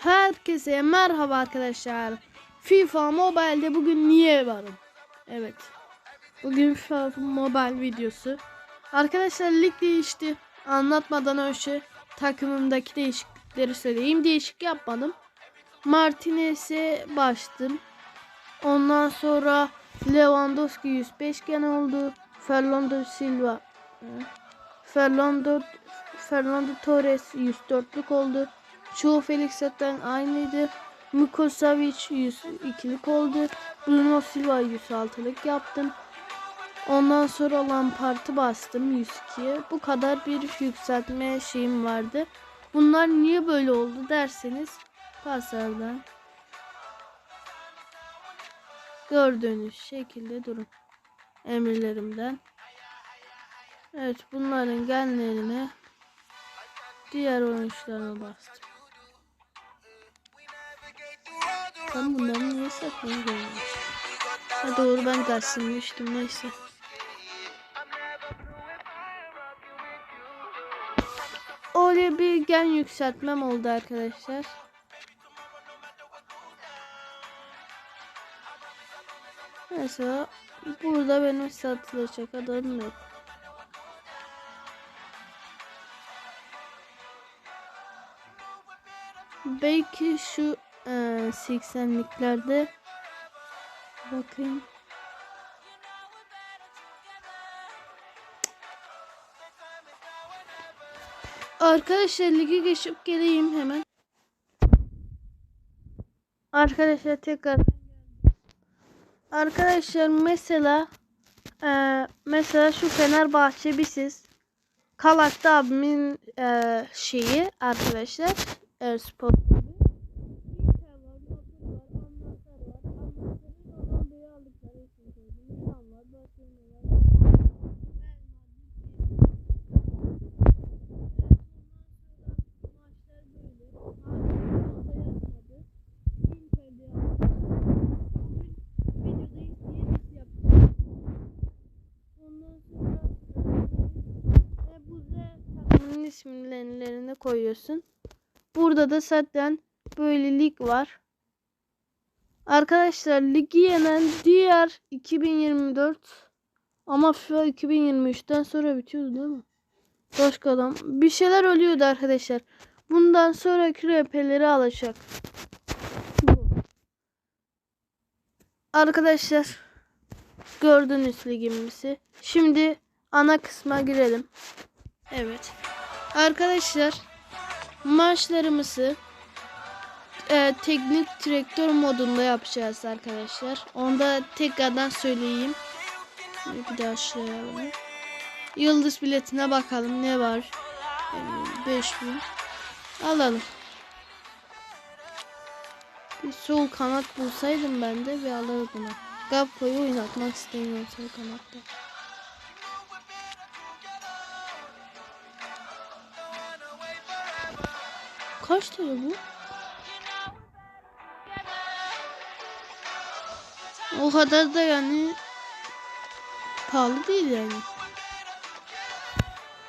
Herkese merhaba arkadaşlar. FIFA Mobile'de bugün niye varım? Evet. Bugün FIFA Mobile videosu. Arkadaşlar lig değişti. Anlatmadan önce takımımdaki değişiklikleri söyleyeyim. Değişik yapmadım. Martinez'e başladım. Ondan sonra Lewandowski 105 gen oldu. Fernando Silva Fernando Fernando Torres 104'lük oldu. Çoğu Felix zaten aynıydı. Miko Savic 102'lik oldu. Bruno Silva 106'lık yaptım. Ondan sonra Lampard'ı bastım 102'ye. Bu kadar bir yükseltme şeyim vardı. Bunlar niye böyle oldu derseniz pasardan gördüğünüz şekilde durun. Emirlerimden. Evet bunların genlerine diğer oyuncularına bastım. Ben bunları niye saklayayım? Ha doğru ben gaz silmiştim neyse. Öyle bir gen yükseltmem oldu arkadaşlar. Mesela burada benim satılacak adamım yok. Belki şu e, 80'liklerde bakayım. Arkadaşlar ligi geçip geleyim hemen. Arkadaşlar tekrar Arkadaşlar mesela e, mesela şu Fenerbahçe bisiz. Kalakta abimin e, şeyi arkadaşlar e, spor. kulübü. Inter var, Napoli var, Anlasar var. Anlasar'ın Ronaldo'yu aldıkları için söylüyorum. Milan var, Barcelona var. Real takımının isimlerini koyuyorsun. Burada da zaten böyle lig var. Arkadaşlar ligi yenen diğer 2024 ama FIFA 2023'ten sonra bitiyordu değil mi? Başka adam. Bir şeyler ölüyordu arkadaşlar. Bundan sonraki RP'leri alacak. Arkadaşlar gördünüz ligimizi. Şimdi ana kısma girelim. Evet. Arkadaşlar maçlarımızı e, teknik direktör modunda yapacağız arkadaşlar. Onu da tekrardan söyleyeyim. Bir daha başlayalım. Yıldız biletine bakalım ne var. E, 5000 alalım. Bir sol kanat bulsaydım ben de bir alırdım. Gapko'yu oynatmak istemiyorum sol kanatta. Kaç tane bu? O kadar da yani pahalı değil yani.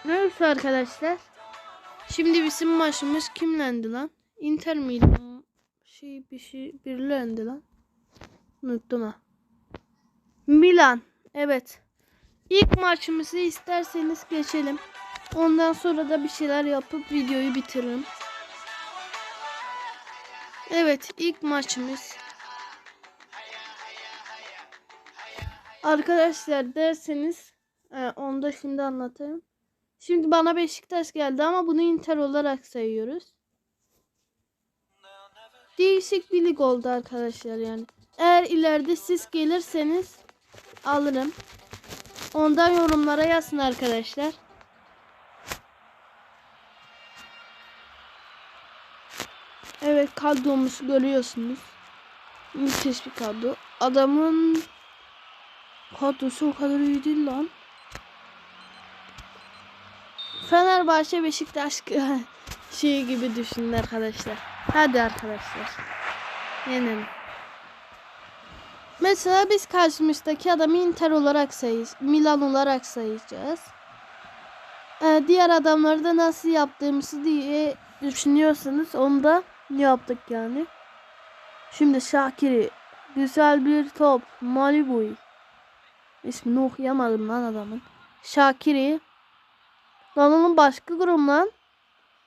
Neyse arkadaşlar. Şimdi bizim maçımız kimlendi lan? Inter miydi? Şey bir şey birilendi lan. Unuttum ha. Milan. Evet. İlk maçımızı isterseniz geçelim. Ondan sonra da bir şeyler yapıp videoyu bitiririm. Evet ilk maçımız. Arkadaşlar derseniz e, onu da şimdi anlatayım. Şimdi bana Beşiktaş geldi ama bunu Inter olarak sayıyoruz. Değişik bir lig oldu arkadaşlar yani. Eğer ileride siz gelirseniz alırım. Ondan yorumlara yazın arkadaşlar. Evet kadromuzu görüyorsunuz. Müthiş bir kadro. Adamın kadrosu o kadar iyi değil lan. Fenerbahçe Beşiktaş şey gibi düşünün arkadaşlar. Hadi arkadaşlar. Yenelim. Mesela biz karşımızdaki adamı Inter olarak sayacağız. Milan olarak sayacağız. Ee, diğer adamları da nasıl yaptığımızı diye düşünüyorsanız onu da yaptık yani. Şimdi Şakir'i güzel bir top Malibu'yu ismini okuyamadım lan adamın. Şakir'i lan onun başka grup lan.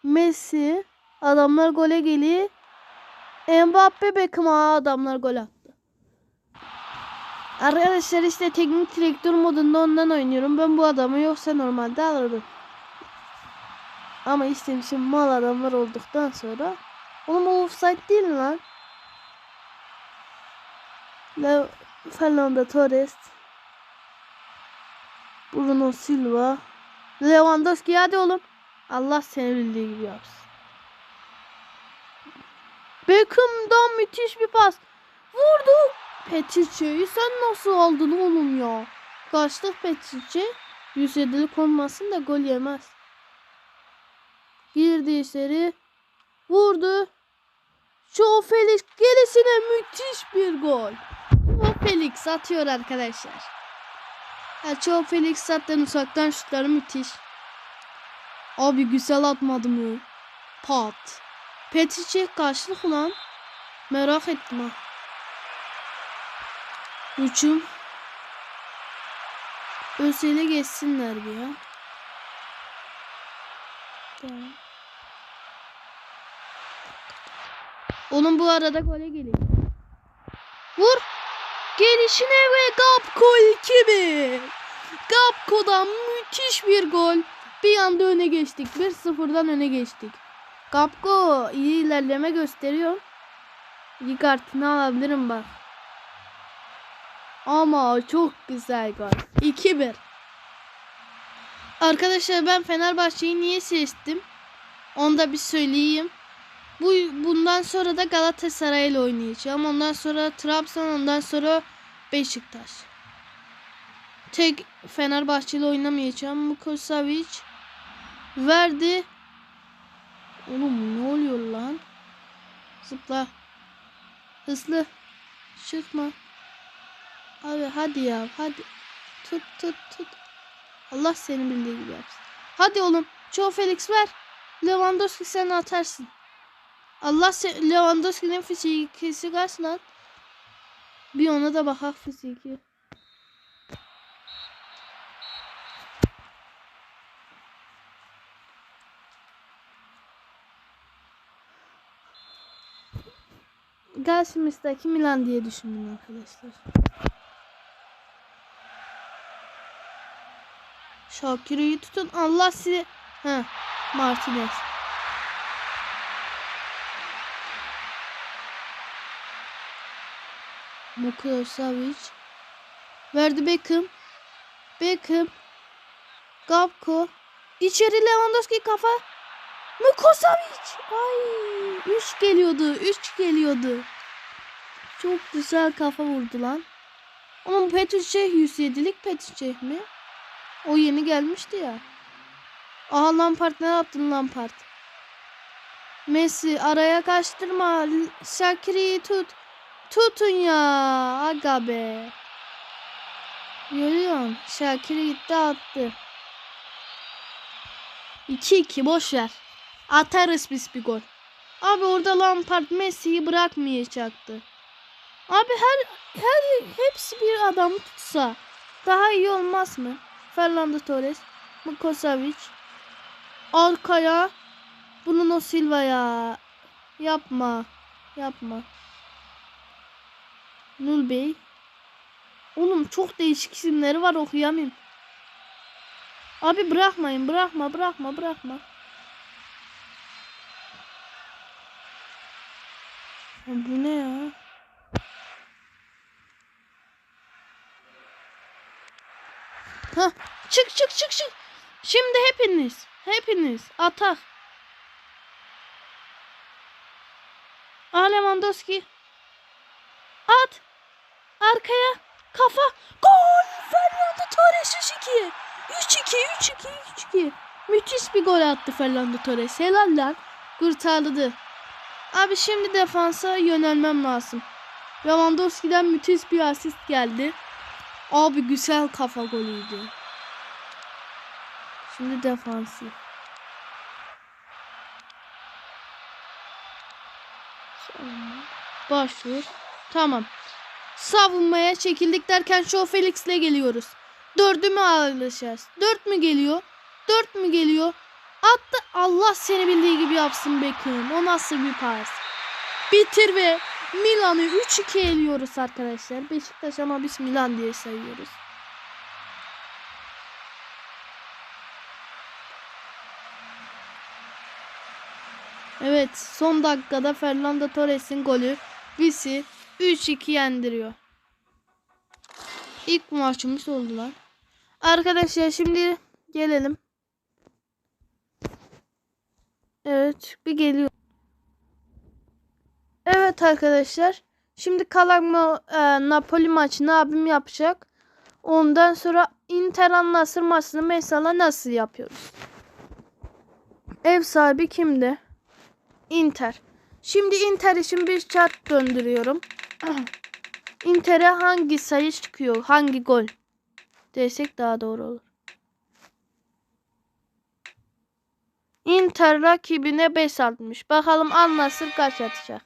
Messi adamlar gole geliyor. Mbappe Beckham Aa, adamlar gol attı. Arkadaşlar işte teknik direktör modunda ondan oynuyorum. Ben bu adamı yoksa normalde alırdım. Ama işte şimdi mal adamlar olduktan sonra Oğlum o offside değil mi lan? Le Fernando Torres Bruno Silva Lewandowski hadi oğlum. Allah seni bildiği gibi yapsın. Beckham'dan müthiş bir pas. Vurdu. Peticci'yi sen nasıl aldın oğlum ya? Kaçtık Peticci. 107'lik olmasın da gol yemez. Girdi içeri. Vurdu. Joe Felix gerisine müthiş bir gol. Joe Felix atıyor arkadaşlar. Ya Joe Felix zaten uzaktan şutları müthiş. Abi güzel atmadı mı? Pat. Peticci karşılık ulan. Merak ettim ha. Hücum. Özele geçsinler bir ya. Tamam. Onun bu arada gole geliyor. Vur. Gelişine ve Gapko 2-1. Gapko'dan müthiş bir gol. Bir anda öne geçtik. 1-0'dan öne geçtik. Gapko iyi ilerleme gösteriyor. İyi kartını alabilirim bak. Ama çok güzel gol. 2-1. Arkadaşlar ben Fenerbahçe'yi niye seçtim? Onu da bir söyleyeyim. Bu bundan sonra da Galatasaray ile oynayacağım. Ondan sonra Trabzon, ondan sonra Beşiktaş. Tek Fenerbahçe ile oynamayacağım. Mukosavic verdi. Oğlum ne oluyor lan? Zıpla. Hızlı. Çıkma. Abi hadi ya hadi. Tut tut tut. Allah seni bildiği gibi yapsın. Hadi oğlum. Joe Felix ver. Lewandowski sen atarsın. Allah Lewandowski'nin fiziki kaç lan? Bir ona da bakak fiziki. Karşımızdaki Milan diye düşündüm arkadaşlar. Şakir'i tutun. Allah sizi. Ha, Martinez. Mukosavic. Verdi Beckham. Beckham. Gapko. İçeri Lewandowski kafa. Mukosavic. Ay, 3 geliyordu. 3 geliyordu. Çok güzel kafa vurdu lan. Ama Petrucek 107'lik Petrucek mi? O yeni gelmişti ya. Aha Lampard ne yaptın Lampard? Messi araya kaçtırma. Shakiri tut. Tutun ya. Aga be. Görüyorsun. Şakir'i gitti attı. 2-2 boş ver. Atarız biz bir gol. Abi orada Lampard Messi'yi bırakmayacaktı. Abi her her hepsi bir adam tutsa daha iyi olmaz mı? Fernando Torres, Mukosavic, arkaya Bruno Silva ya. Yapma. Yapma. Nul Bey. Oğlum çok değişik isimleri var okuyamayayım. Abi bırakmayın. Bırakma bırakma bırakma. Bu ne ya? Hah, çık çık çık çık. Şimdi hepiniz, hepiniz atak. Aa Lewandowski. At. Arkaya. Kafa. Gol. Fernando Torres 3-2. 3-2, 3-2, 3-2. Müthiş bir gol attı Fernando Torres. Helal lan. Kurtardı. Abi şimdi defansa yönelmem lazım. Lewandowski'den müthiş bir asist geldi. Abi güzel kafa golüydü. Şimdi. Savunma. Başvur. Tamam. Savunmaya çekildik derken Show Felix'le geliyoruz. Dördü mü alacağız? Dört mü geliyor? Dört mü geliyor? Attı. Allah seni bildiği gibi yapsın Beckham. O nasıl bir pas? Bitir ve Milan'ı 3-2 eliyoruz arkadaşlar. Beşiktaş ama biz Milan diye sayıyoruz. Evet son dakikada Fernando Torres'in golü bizi 3-2 yendiriyor. İlk maçımız oldular. Arkadaşlar şimdi gelelim. Evet bir geliyor. Evet arkadaşlar. Şimdi kalan e, Napoli maçını abim yapacak. Ondan sonra Inter Al Nassr maçını mesela nasıl yapıyoruz? Ev sahibi kimdi? Inter. Şimdi Inter için bir çark döndürüyorum. Inter'e hangi sayı çıkıyor? Hangi gol? Desek daha doğru olur. Inter rakibine 5 atmış. Bakalım Al Nassr kaç atacak?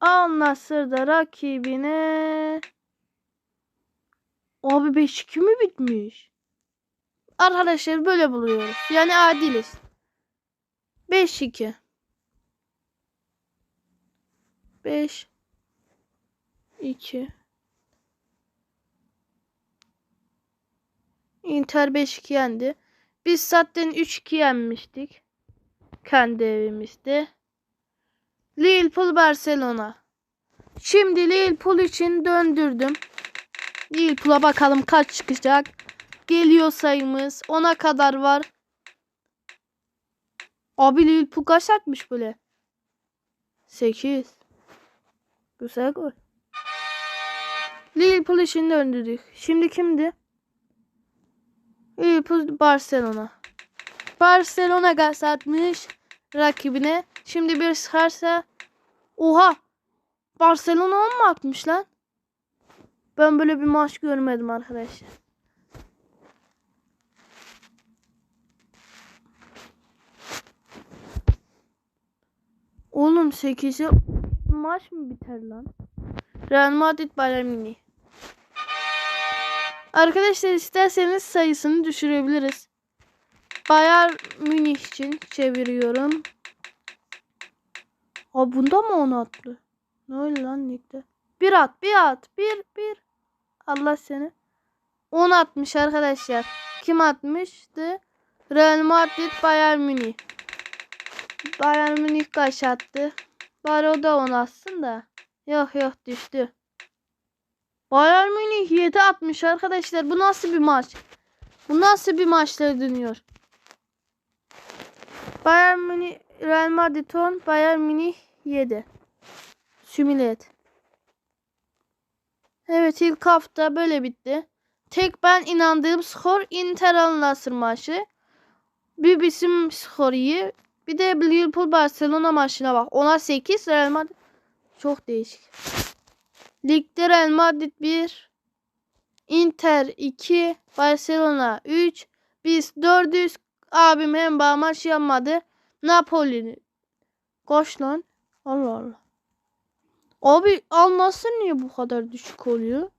Al Nassr da rakibine Abi 5-2 mi bitmiş? Arkadaşlar böyle buluyoruz. Yani adiliz. 5-2 5 2 Inter 5-2 yendi. Biz zaten 3-2 yenmiştik. Kendi evimizde. Liverpool Barcelona. Şimdi Liverpool için döndürdüm. Liverpool'a bakalım kaç çıkacak. Geliyor sayımız. 10'a kadar var. Abi Liverpool kaç atmış böyle? 8. Güzel gol. Liverpool için döndürdük. Şimdi kimdi? Liverpool Barcelona. Barcelona gaz atmış rakibine. Şimdi bir sıkarsa Oha! Barcelona mı atmış lan? Ben böyle bir maç görmedim arkadaşlar. Oğlum 8'e maç mı biter lan? Real Madrid Bayern Münih. Arkadaşlar isterseniz sayısını düşürebiliriz. Bayern Münih için çeviriyorum. Ha bunda mı 10 attı? Ne öyle lan ligde? Bir at, bir at, bir, bir. Allah seni. 10 atmış arkadaşlar. Kim atmıştı? Real Madrid Bayern Münih. Bayern Münih kaç attı? Bari o da 10 atsın da. Yok yok düştü. Bayern Münih 7 atmış arkadaşlar. Bu nasıl bir maç? Bu nasıl bir maçlar dönüyor? Bayern Münih Real Madrid 10, Bayern Münih 7. Simüle et. Evet ilk hafta böyle bitti. Tek ben inandığım skor Inter Al maçı. Bir bizim skor iyi. Bir de Liverpool Barcelona maçına bak. Ona 8 Real Madrid. Çok değişik. Ligde Real Madrid 1. Inter 2. Barcelona 3. Biz 400. Abim hem bağ maç yapmadı. Napoli. Koş lan. Allah Allah. Abi al nasıl niye bu kadar düşük oluyor?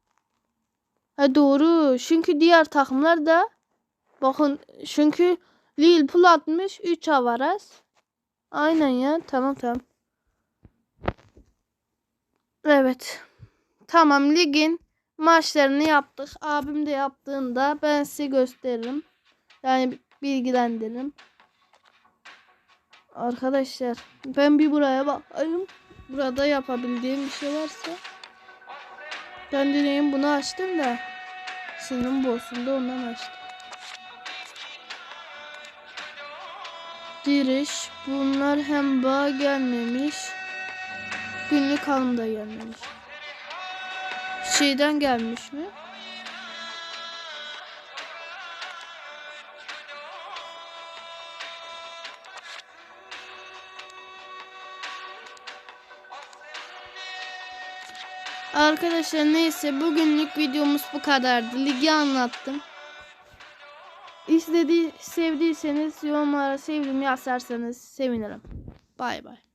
Ha doğru. Çünkü diğer takımlar da bakın çünkü Liverpool atmış 3 avaraz. Aynen ya. Tamam tamam. Evet. Tamam ligin maçlarını yaptık. Abim de yaptığında ben size gösteririm. Yani bilgilendiririm. Arkadaşlar ben bir buraya bakayım. Burada yapabildiğim bir şey varsa. Ben deneyim bunu açtım da. Sinirim bozuldu ondan açtım. Diriş. Bunlar hem bağ gelmemiş. Günlük alım da gelmemiş. Şeyden gelmiş mi? Arkadaşlar neyse bugünlük videomuz bu kadardı. Ligi anlattım. İzledi, sevdiyseniz yorumlara sevdim yazarsanız sevinirim. Bay bay.